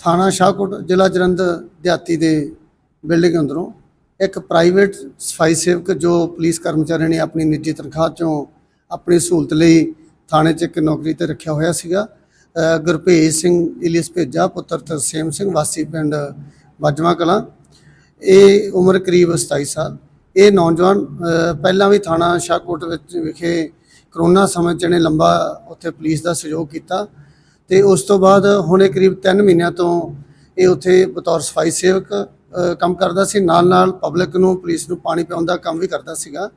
ਥਾਣਾ ਸ਼ਾਹਕੋਟ ਜ਼ਿਲ੍ਹਾ ਜਲੰਧਰ ਦਿਹਾਤੀ ਦੇ ਬਿਲਡਿੰਗ ਅੰਦਰੋਂ ਇੱਕ ਪ੍ਰਾਈਵੇਟ ਸਫ਼ਾਈ ਸੇਵਕ ਜੋ ਪੁਲਿਸ ਕਰਮਚਾਰੀ ਨੇ ਆਪਣੀ ਨਿੱਜੀ ਤਨਖਾਹ ਚੋਂ ਆਪਣੀ ਸਹੂਲਤ ਲਈ ਥਾਣੇ 'ਚ ਇੱਕ ਨੌਕਰੀ ਤੇ ਰੱਖਿਆ ਹੋਇਆ ਸੀਗਾ ਅ, ਗੁਰਭੇਜ ਸਿੰਘ ਇਲੀਸ ਭੇਜਾ ਪੁੱਤਰ ਤਰਸੇਮ ਸਿੰਘ ਵਾਸੀ ਪਿੰਡ ਬਾਜਵਾ ਕਲਾਂ। ਇਹ ਉਮਰ ਕਰੀਬ 27 ਸਾਲ। ਇਹ ਨੌਜਵਾਨ ਪਹਿਲਾਂ ਵੀ ਥਾਣਾ ਸ਼ਾਹਕੋਟ ਵਿੱਚ ਵਿਖੇ ਕਰੋਨਾ ਸਮੇਂ 'ਚ ਇਹਨੇ ਲੰਬਾ ਉੱਥੇ ਪੁਲਿਸ ਦਾ ਸਹਿਯੋਗ ਕੀਤਾ। ਤੇ ਉਸ ਤੋਂ ਬਾਅਦ ਹੁਣੇ ਕਰੀਬ 3 ਮਹੀਨਿਆਂ ਤੋਂ ਇਹ ਉੱਥੇ ਬਤੌਰ ਸਫ਼ਾਈ ਸੇਵਕ ਕੰਮ ਕਰਦਾ ਸੀ। ਨਾਲ ਨਾਲ ਪਬਲਿਕ ਨੂੰ ਪੁਲਿਸ ਨੂੰ ਪਾਣੀ ਪਿਆਉਣ ਦਾ ਕੰਮ ਵੀ ਕਰਦਾ ਸੀਗਾ।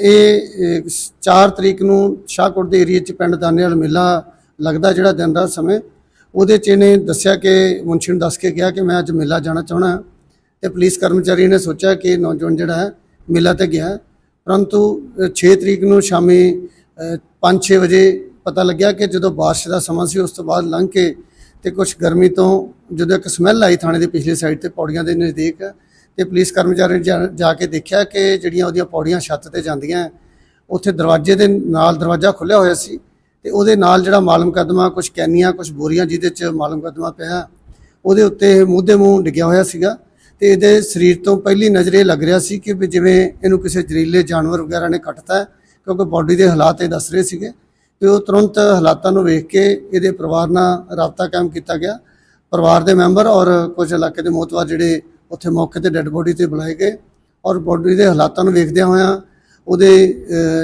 ਇਹ 4 ਤਰੀਕ ਨੂੰ ਸ਼ਾਹਕੋਟ ਦੇ ਏਰੀਆ 'ਚ ਪਿੰਡ ਦਾਨੇਵਾਲ ਮੇਲਾ ਲੱਗਦਾ ਜਿਹੜਾ ਦਿਨ ਦਾ ਸਮੇਂ। ਉਹਦੇ 'ਚ ਇਹਨੇ ਦੱਸਿਆ ਕਿ ਮੁਨਸ਼ੀ ਨੂੰ ਦੱਸ ਕੇ ਗਿਆ ਕਿ ਮੈਂ ਅੱਜ ਮੇਲਾ ਜਾਣਾ ਚਾਹਣਾ ਹਾਂ। ਤੇ ਪੁਲਿਸ ਕਰਮਚਾਰੀ ਨੇ ਸੋਚਿਆ ਕਿ ਨੌਜਵਾਨ ਜਿਹੜਾ ਹੈ ਮੇਲਾ ਤੇ ਗਿਆ। ਪਰੰਤੂ ਅ, 6 ਤਰੀਕ ਨੂੰ ਸ਼ਾਮੀ 5-6 ਵਜੇ ਪਤਾ ਲੱਗਿਆ ਕਿ ਜਦੋਂ ਬਾਰਿਸ਼ ਦਾ ਸਮਾਂ ਸੀ, ਉਸ ਤੋਂ ਬਾਅਦ ਲੰਘ ਕੇ ਤੇ ਕੁਝ ਗਰਮੀ ਤੋਂ ਜਦੋਂ ਇੱਕ ਸਮੈਲ ਆਈ ਥਾਣੇ ਦੇ ਪਿਛਲੇ ਸਾਈਡ ਤੇ ਪੌੜੀਆਂ ਦੇ ਨਜ਼ਦੀਕ ਤੇ ਪੁਲਿਸ ਕਰਮਚਾਰੀ ਨੇ ਜਾ- ਜਾ ਕੇ ਦੇਖਿਆ ਕਿ ਜਿਹੜੀਆਂ ਉਹਦੀਆਂ ਪੌੜੀਆਂ ਛੱਤ ਤੇ ਜਾਂਦੀਆਂ, ਉੱਥੇ ਦਰਵਾਜ਼ੇ ਦੇ ਨਾਲ ਦਰਵਾਜ਼ਾ ਖੁੱਲਿਆ ਹੋਇਆ ਸੀ ਤੇ ਉਹਦੇ ਨਾਲ ਜਿਹੜਾ ਮਾਲਮ ਮੁਕੱਦਮਾ ਕੁਝ ਕੈਨੀਆਂ ਕੁਝ ਬੋਰੀਆਂ ਜਿਹਦੇ ਚ ਮਾਲ ਮੁਕੱਦਮਾ ਪਿਆ, ਉਹਦੇ ਉੱਤੇ ਇਹ ਮੂੰਹ ਦੇ ਮੂੰਹ ਡਿੱਗਿਆ ਹੋਇਆ ਸੀਗਾ ਤੇ ਇਹਦੇ ਸਰੀਰ ਤੋਂ ਪਹਿਲੀ ਨਜ਼ਰ ਇਹ ਲੱਗ ਰਿਹਾ ਸੀ ਕਿ ਵੀ ਜਿਵੇਂ ਇਹਨੂੰ ਕਿਸੇ ਜ਼ਹਿਰੀਲੇ ਜਾਨਵਰ ਵਗੈਰਾ ਨੇ ਕੱਟਤਾ, ਕਿਉਂਕਿ ਬਾਡੀ ਦੇ ਹਾਲਾਤ ਇਹ ਦੱਸ ਰਹੇ ਸੀਗੇ। ਤੇ ਉਹ ਤੁਰੰਤ ਹਾਲਾਤਾਂ ਨੂੰ ਵੇਖ ਕੇ ਇਹਦੇ ਪਰਿਵਾਰ ਨਾਲ ਰਾਬਤਾ ਕਾਇਮ ਕੀਤਾ ਗਿਆ। ਪਰਿਵਾਰ ਦੇ ਮੈਂਬਰ ਔਰ ਕੁਝ ਇਲਾਕੇ ਦੇ ਮੋਤਵਾਰ ਜਿਹੜੇ ਉੱਥੇ ਮੌਕੇ ਤੇ ਡੈੱਡ ਬੋਡੀ ਤੇ ਬੁਲਾਏ ਗਏ ਔਰ ਬੋਡੀ ਦੇ ਹਾਲਾਤਾਂ ਨੂੰ ਵੇਖਦਿਆਂ ਹੋਇਆਂ ਉਹਦੇ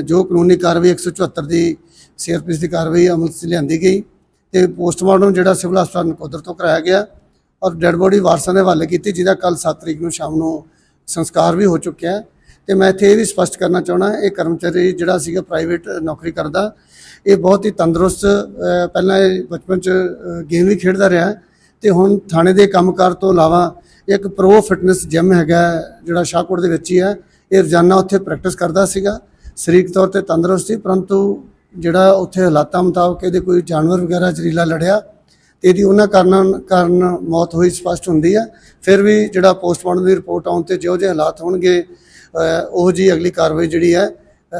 ਜੋ ਕਾਨੂੰਨੀ ਕਾਰਵਾਈ 174 ਦੀ ਸੀਆਰਪੀਸੀ ਦੀ ਕਾਰਵਾਈ ਅਮਲ 'ਚ ਲਿਆਂਦੀ ਗਈ ਤੇ ਪੋਸਟਮਾਰਟਮ ਜਿਹੜਾ ਸਿਵਲ ਹਸਪਤਾਲ ਨਕੋਦਰ ਤੋਂ ਕਰਾਇਆ ਗਿਆ ਔਰ ਡੈੱਡ ਬੋਡੀ ਵਾਰਸਾਂ ਦੇ ਹਵਾਲੇ ਕੀਤੀ ਜਿਹਦਾ ਕੱਲ 7 ਤਰੀਕ ਨੂੰ ਸ਼ਾਮ ਨੂੰ ਸੰਸਕਾਰ ਵੀ ਹੋ ਚੁੱਕਿਆ ਹੈ। ਤੇ ਮੈਂ ਇੱਥੇ ਇਹ ਵੀ ਸਪਸ਼ਟ ਕਰਨਾ ਚਾਹਣਾ ਇਹ ਕਰਮਚਾਰੀ ਜਿਹੜਾ ਸੀਗਾ ਪ੍ਰਾਈਵੇਟ ਨੌਕਰੀ ਕਰਦਾ ਇਹ ਬਹੁਤ ਹੀ ਤੰਦਰੁਸਤ ਪਹਿਲਾਂ ਇਹ ਬਚਪਨ ਚ ਗੇਮ ਵੀ ਖੇਡਦਾ ਰਿਹਾ ਹੈ ਤੇ ਹੁਣ ਥਾਣੇ ਦੇ ਕੰਮਕਾਰ ਤੋਂ ਇਲਾਵਾ ਇੱਕ ਪ੍ਰੋ ਫਿਟਨੈਸ ਜਿਮ ਹੈਗਾ ਜਿਹੜਾ ਸ਼ਾਹਕੋਟ ਦੇ ਵਿੱਚ ਹੀ ਹੈ। ਇਹ ਰੋਜ਼ਾਨਾ ਉੱਥੇ ਪ੍ਰੈਕਟਿਸ ਕਰਦਾ ਸੀਗਾ। ਸਰੀਰਕ ਤੌਰ ਤੇ ਤੰਦਰੁਸਤ ਸੀ ਪਰੰਤੂ ਜਿਹੜਾ ਉੱਥੇ ਹਾਲਾਤਾਂ ਮੁਤਾਬਕ ਇਹਦੇ ਕੋਈ ਜਾਨਵਰ ਵਗੈਰਾ ਜ਼ਰੀਲਾ ਲੜਿਆ ਤੇ ਇਹਦੀ ਉਹਨਾਂ ਕਾਰਨਾਂ ਕਾਰਨ ਮੌਤ ਹੋਈ ਸਪਸ਼ਟ ਹੁੰਦੀ ਹੈ ਫਿਰ ਵੀ ਜਿਹੜਾ ਪੋਸਟਮਾਰਟਮ ਦੀ ਰਿਪੋਰਟ ਆਉਣ ਤੇ ਜਿਹੋ ਜਿਹੇ ਹਾਲਾਤ ਹੋਣਗੇ ਅਹ, ਉਹ ਜੀ ਅਗਲੀ ਕਾਰਵਾਈ ਜਿਹੜੀ ਹੈ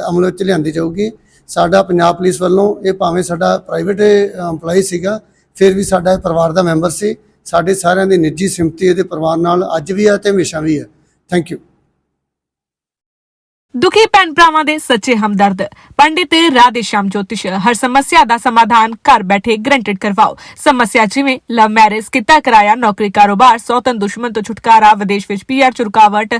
ਅਮਲ ਵਿੱਚ ਲਿਆਂਦੀ ਜਾਊਗੀ। ਸਾਡਾ ਪੰਜਾਬ ਪੁਲਿਸ ਵੱਲੋਂ ਇਹ ਭਾਵੇਂ ਸਾਡਾ ਪ੍ਰਾਈਵੇਟ EMPLOYE ਸੀਗਾ, ਫਿਰ ਵੀ ਸਾਡਾ ਪਰਿਵਾਰ ਦਾ ਮੈਂਬਰ ਸੀ। ਸਾਡੇ ਸਾਰਿਆਂ ਦੀ ਨਿੱਜੀ ਸਿੰਪਤੀ ਇਹਦੇ ਪਰਿਵਾਰ ਨਾਲ ਅੱਜ ਵੀ ਹੈ ਤੇ ਹਮੇਸ਼ਾ ਵੀ ਹੈ। ਥੈਂਕ ਯੂ ਦੁਖੀ ਭੈਣ ਭਰਾਵਾਂ ਦੇ ਸੱਚੇ ਹਮਦਰਦ। ਪੰਡਿਤ ਰਾਧੇ ਸ਼ਾਮ ਜੋਤਿਸ਼, ਹਰ ਸਮੱਸਿਆ ਦਾ ਸਮਾਧਾਨ ਘਰ ਬੈਠੇ ਗਰੰਟਡ ਕਰਵਾਓ। ਸਮੱਸਿਆ ਜਿਵੇਂ ਲਵ ਮੈਰਿਜ ਕਿੱਤਾ ਕਰਾਇਆ ਨੌਕਰੀ ਕਾਰੋਬਾਰ ਸੌਤਨ ਦੁਸ਼ਮਣ ਤੋਂ ਛੁਟਕਾਰਾ, ਵਿਦੇਸ਼ ਵਿੱਚ ਪੀਆਰ ਚ ਰੁਕਾਵਟ